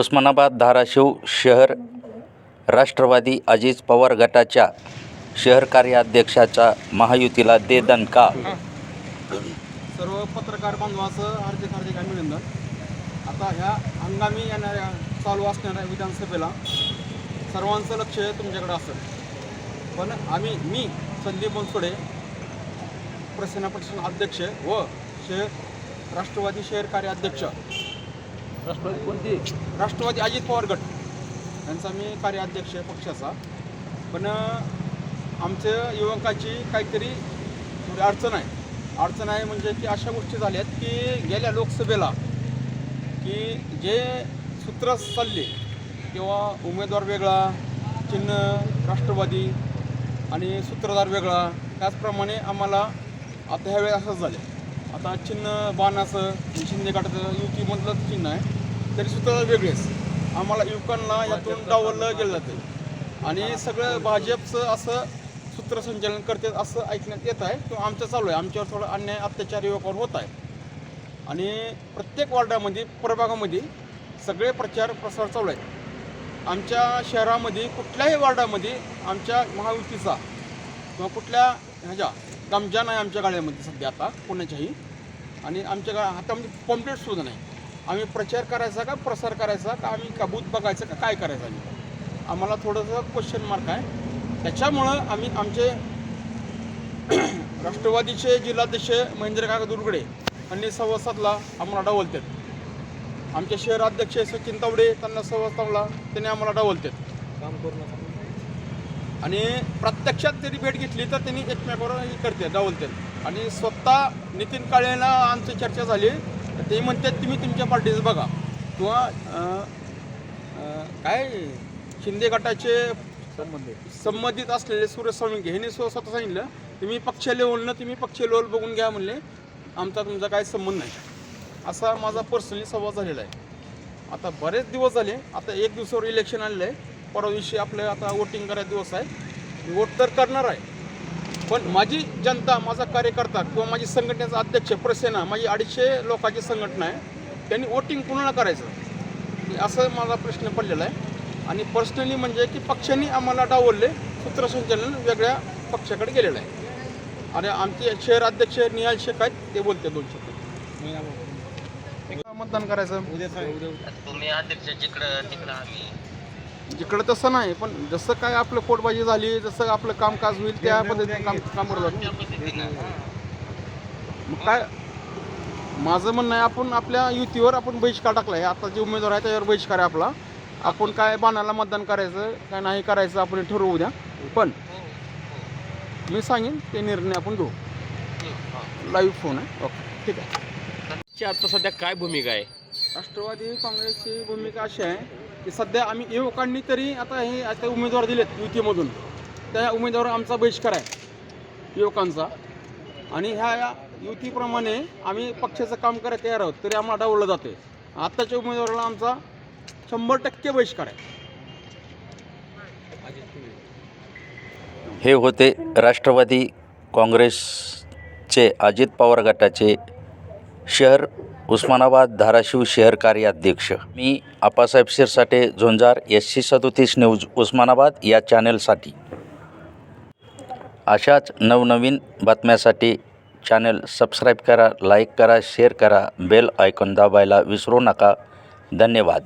उस्मानाबाद धाराशिव शहर राष्ट्रवादी अजित पवार गटाच्या शहर कार्याध्यक्षाचा महायुतीला दे दणका. सर्व पत्रकार बांधवाचं हार्दिक हार्दिक अभिनंदन. आता ह्या हंगामी येणाऱ्या चालू असणाऱ्या विधानसभेला सर्वांचं लक्ष तुमच्याकडे असेल. पण आम्ही मी संदीप बनसोडे प्रसन्न पक्ष अध्यक्ष व शहर राष्ट्रवादी शहर कार्याध्यक्ष राष्ट्रवादी कोणती? राष्ट्रवादी अजित पवार गट. यांचा मी कार्याध्यक्ष आहे पक्षाचा. पण आमच्या युवकाची काहीतरी अडचण आहे. अडचण आहे म्हणजे की अशा गोष्टी झाल्यात की गेल्या लोकसभेला की जे सूत्र चालले किंवा उमेदवार वेगळा चिन्ह राष्ट्रवादी आणि सूत्रधार वेगळा त्याचप्रमाणे आम्हाला आता ह्यावेळेस असंच झालं आता चिन्ह बाणाचं शिंदे गटाचं युतीमधलं चिन्ह आहे. तरी सूत्रधार वेगळेच. आम्हाला युवकांना यातून डावललं गेलं जातं. आणि सगळं भाजपचं असं सूत्रसंचालन करते असं ऐकण्यात येत आहे. किंवा आमचं चालू आहे. आमच्यावर थोडा अन्याय अत्याचार युवकावर होत आहे. आणि प्रत्येक वार्डामध्ये प्रभागामध्ये सगळे प्रचार प्रसार चालू आहेत. आमच्या शहरामध्ये कुठल्याही वार्डामध्ये आमच्या महायुतीचा किंवा कुठल्या ह्याच्या गमजा नाही आमच्या गाड्यामध्ये सध्या आता कोणाच्याही. आणि आमच्या गा हातामध्ये पॉम्पलेट सुद्धा नाही. आम्ही प्रचार करायचा का प्रसार करायचा का आम्ही का बूथ बघायचं का काय करायचं आम्ही? आम्हाला थोडंसं क्वेश्चन मार्क आहे. त्याच्यामुळं आम्ही आमचे राष्ट्रवादीचे जिल्हाध्यक्ष महेंद्र काका दुर्गडे यांनी संवाद साधला आम्हाला डावलतात. आमचे शहराध्यक्ष सचिन तावडे त्यांना संवाद साधला त्यांनी आम्हाला डावलतात. काम पूर्ण आणि प्रत्यक्षात जरी भेट घेतली तर त्यांनी एकमेकावर हे करते डावलते. आणि स्वतः नितीन काळेला आमची चर्चा झाली. तर ते म्हणतात तुम्ही तुमच्या पार्टीचं बघा. किंवा काय? शिंदे गटाचे संबंधित संबंधित असलेले सुरेश साळुंके ह्यांनी स्वतः सांगितलं तुम्ही पक्ष लेवलनं तुम्ही पक्ष लेवल बघून घ्या म्हणले. आमचा तुमचा काही संबंध नाही. असा माझा पर्सनली संवाद झालेला आहे. आता बरेच दिवस झाले आता एक दिवसावर इलेक्शन आलेलं आहे. परवा दिवशी आपलं आता वोटिंग करायचा दिवस आहे. वोट तर करणार आहे. पण माझी जनता माझा कार्यकर्ता किंवा माझी संघटनेचा अध्यक्ष प्रसेना माझी अडीचशे लोकांची संघटना आहे त्यांनी वोटिंग कुणाला करायचं. असं माझा प्रश्न पडलेला आहे. आणि पर्सनली म्हणजे की पक्षांनी आम्हाला डावलले सूत्रसंचालन वेगळ्या पक्षाकडे गेलेलं आहे. आणि आमचे शहर अध्यक्ष निहाल शेख आहेत ते बोलते दोन शब्द. मतदान करायचं. तुम्ही अध्यक्ष जिकडं तिकडं आम्ही जिकडं तसं नाही पण जसं काय आपलं पोटबाजी झाली जसं आपलं कामकाज होईल त्या पद्धतीने काम काम करत मग काय? माझं म्हणणं आहे आपण आपल्या युतीवर आपण बहिष्कार टाकला आहे आता जे उमेदवार आहे त्याच्यावर बहिष्कार आहे आपला. आपण काय बाणाला मतदान करायचं काय नाही करायचं आपण ठरवू द्या. पण मी सांगेन ते निर्णय आपण घेऊ. लाईव्ह फोन आहे. ओके ठीक आहे. आता सध्या काय भूमिका आहे? राष्ट्रवादी काँग्रेसची भूमिका अशी आहे की सध्या आम्ही युवकांनी तरी आता हे आता उमेदवार दिलेत युतीमधून. त्या उमेदवार आमचा बहिष्कार आहे युवकांचा. आणि ह्या युतीप्रमाणे आम्ही पक्षाचं काम करायला तयार आहोत तरी आम्हाला डावलं जाते आत्ताच्या उमेदवाराला आमचा शंभर टक्के बहिष्कार आहे. हे होते राष्ट्रवादी काँग्रेसचे अजित पवार गटाचे शहर उस्मानाबाद धाराशिव शहर कार्याध्यक्ष. मी आप्पासाहेब शिरसाटे झोंजार एस सी सदोतीस न्यूज उस्मानाबाद या चॅनलसाठी. अशाच नवनवीन बातम्यासाठी चॅनल सबस्क्राईब करा लाईक करा शेअर करा बेल आयकॉन दाबायला विसरू नका. धन्यवाद.